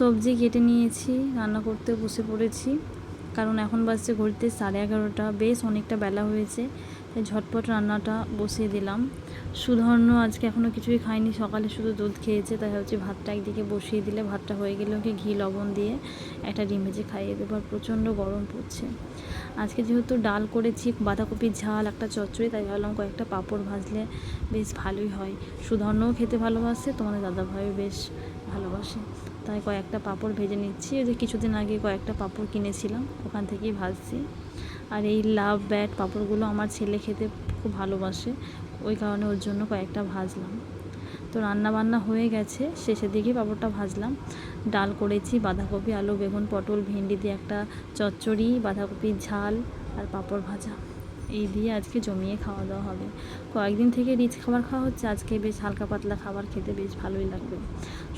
সবজি কেটে নিয়েছি, রান্না করতে বসে পড়েছি। কারণ এখন বাজছে ঘড়িতে সাড়ে এগারোটা, বেশ অনেকটা বেলা হয়েছে, তাই ঝটপট রান্নাটা বসিয়ে দিলাম। সুধর্ণ আজকে এখনও কিছুই খায়নি, সকালে শুধু দুধ খেয়েছে, তাই হচ্ছে ভাতটা একদিকে বসিয়ে দিলে ভাতটা হয়ে গেলে ওকে ঘি, লবণ দিয়ে একটা ডিম ভেজে খাইয়ে দেবো, আর প্রচণ্ড গরম পড়ছে। আজকে যেহেতু ডাল করেছি, বাঁধাকপির ঝাল, একটা চচ্চড়ি, তাই ভাবলাম কয়েকটা পাঁপড় ভাজলে বেশ ভালোই হয়। সুধর্ণও খেতে ভালোবাসে, তোমাদের দাদাভাইও বেশ ভালোবাসে। তাই কয়েকটা পাঁপড় ভেজে নিচ্ছি। ওই যে কিছুদিন আগে কয়েকটা পাঁপড় কিনেছিলাম, ওখান থেকেই ভাজছি। আর এই লাভ ব্যাট পাঁপড়গুলো আমার ছেলে খেতে খুব ভালোবাসে, ওই কারণে ওর জন্য কয়েকটা ভাজলাম। তো রান্না বান্না হয়ে গেছে, শেষের দিকেই পাঁপড়টা ভাজলাম। ডাল করেছি, বাঁধাকপি, আলু, বেগুন, পটল, ভেন্ডি দিয়ে একটা চচ্চড়ি, বাঁধাকপির ঝাল আর পাঁপড় ভাজা। এই দিয়ে আজকে জমিয়ে খাওয়া দাওয়া হবে। কয়েকদিন থেকে রিচ খাবার খাওয়া হচ্ছে, আজকে বেশ হালকা পাতলা খাবার খেতে বেশ ভালোই লাগবে।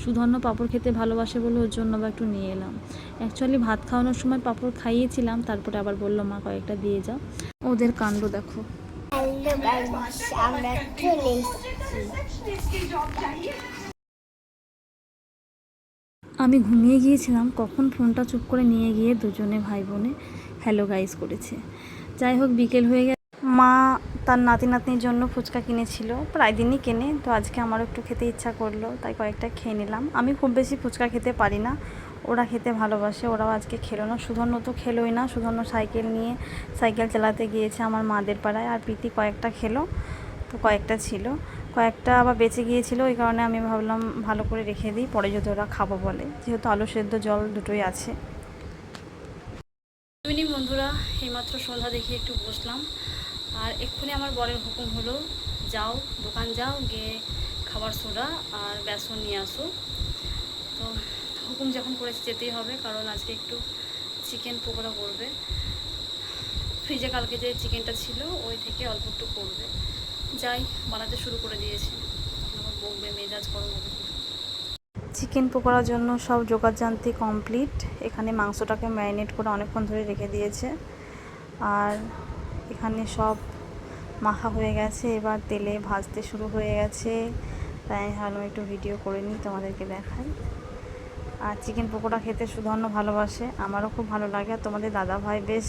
সুধর্ণ পাঁপড় খেতে ভালোবাসে বলে ওর জন্য বা একটু নিয়ে এলাম। অ্যাকচুয়ালি ভাত খাওয়ানোর সময় পাঁপড় খাইয়েছিলাম, তারপরে আবার বলল, মা, কয়েকটা দিয়ে যাও। ওদের কাণ্ড দেখো। আমি ঘুমিয়ে গিয়েছিলাম, কখন ফোনটা চুপ করে নিয়ে গিয়ে দুজনে ভাই বোনে হ্যালো গাইজ করেছে। যাই হোক, বিকেল হয়ে গেছে মা তার নাতি নাতনির জন্য ফুচকা কিনেছিল, প্রায় দিনই কেনে, তো আজকে আমারও একটু খেতে ইচ্ছা করল, তাই কয়েকটা খেয়ে নিলাম। আমি খুব বেশি ফুচকা খেতে পারি না, ওরা খেতে ভালোবাসে, ওরাও আজকে খেলো না। সুধর্ণ তো খেলোই না, সুধর্ণ সাইকেল নিয়ে সাইকেল চালাতে গিয়েছে আমার মাদের পাড়ায়, আর প্রীতি কয়েকটা খেলো, তো কয়েকটা ছিল। কয়েকটা আবার বেঁচে গিয়েছিল, ওই কারণে আমি ভাবলাম ভালো করে রেখে দিই, পরে যদি ওরা খাব বলে। যেহেতু আলু সেদ্ধ জল দুটোই আছে। বন্ধুরা, এইমাত্র সন্ধ্যা দেখি একটু বসলাম। আর এক্ষুনি আমার বরের হুকুম হলো, যাও, দোকান যাও, গিয়ে খাবার সোডা আর বেসন নিয়ে আসো। তো হুকুম যখন করেছে যেতেই হবে, কারণ আজকে একটু চিকেন পকোড়া করবে। ফ্রিজে কালকে যে চিকেনটা ছিল, ওই থেকে অল্প একটু করবে। যাই, বানাতে শুরু করে দিয়েছি। বকবে, মেজাজ গরম হবে। চিকেন পকোড়ার জন্য সব যোগাযান্তি কমপ্লিট। এখানে মাংসটাকে ম্যারিনেট করে অনেকক্ষণ ধরে রেখে দিয়েছে। আর এখানে সব মাখা হয়ে গেছে। এবার তেলে ভাজতে শুরু হয়ে গেছে। তাই ভালো একটু ভিডিও করে নিই, তোমাদেরকে দেখাই। আর চিকেন পকোড়া খেতে সুধর্ণ ভালোবাসে। আমারও খুব ভালো লাগে। আর তোমাদের দাদা ভাই বেশ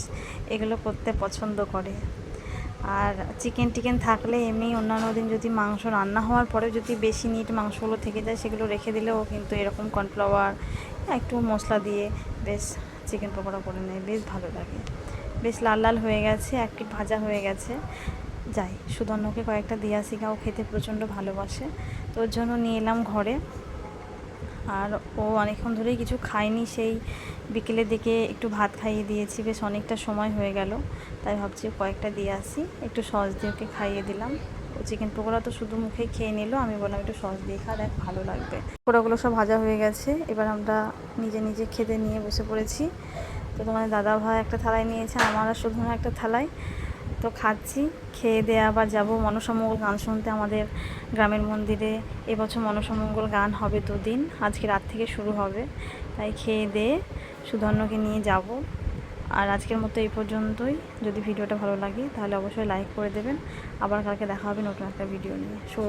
এগুলো করতে পছন্দ করে। আর চিকেন টিকেন থাকলে এমনি অন্যান্য দিন যদি মাংস রান্না হওয়ার পরে যদি বেশি নিট মাংসগুলো থেকে যায়, সেগুলো রেখে দিলেও কিন্তু এরকম কর্নফ্লাওয়ার একটু মশলা দিয়ে বেশ চিকেন পকোড়া করে নেয়, বেশ ভালো লাগে। বেশ লাল লাল হয়ে গেছে, এক পিঠ ভাজা হয়ে গেছে। যাই সুধর্ণকে কয়েকটা দিয়া শিখাও খেতে প্রচণ্ড ভালোবাসে। তো ওর জন্য নিয়ে এলাম ঘরে। আর ও অনেকক্ষণ ধরেই কিছু খায়নি, সেই বিকেলের দিকে একটু ভাত খাইয়ে দিয়েছি, বেশ অনেকটা সময় হয়ে গেল, তাই ভাবছি কয়েকটা দিয়ে আসি, একটু সস দিয়ে ওকে খাইয়ে দিলাম। ও চিকেন পকোড়া তো শুধু মুখেই খেয়ে নিল, আমি বললাম একটু সস দিয়ে খা, দেখ ভালো লাগবে। পকোড়াগুলো সব ভাজা হয়ে গেছে, এবার আমরা নিজে নিজে খেতে নিয়ে বসে পড়েছি। তো তোমাদের দাদা ভাই একটা থালায় নিয়েছে আমার আর শুধু একটা থালায়। তো খাচ্ছি, খেয়ে দিয়ে আবার যাব। মনসামঙ্গল গান শুনতে আমাদের গ্রামের মন্দিরে। এবছর মনসামঙ্গল গান হবে দুদিন, আজকে রাত থেকে শুরু হবে। তাই খেয়ে দিয়ে সুধন্যকে নিয়ে যাব। আর আজকের মতো এই পর্যন্তই। যদি ভিডিওটা ভালো লাগে, তাহলে অবশ্যই লাইক করে দেবেন। আবার কালকে দেখা হবে নতুন একটা ভিডিও নিয়ে। শুভ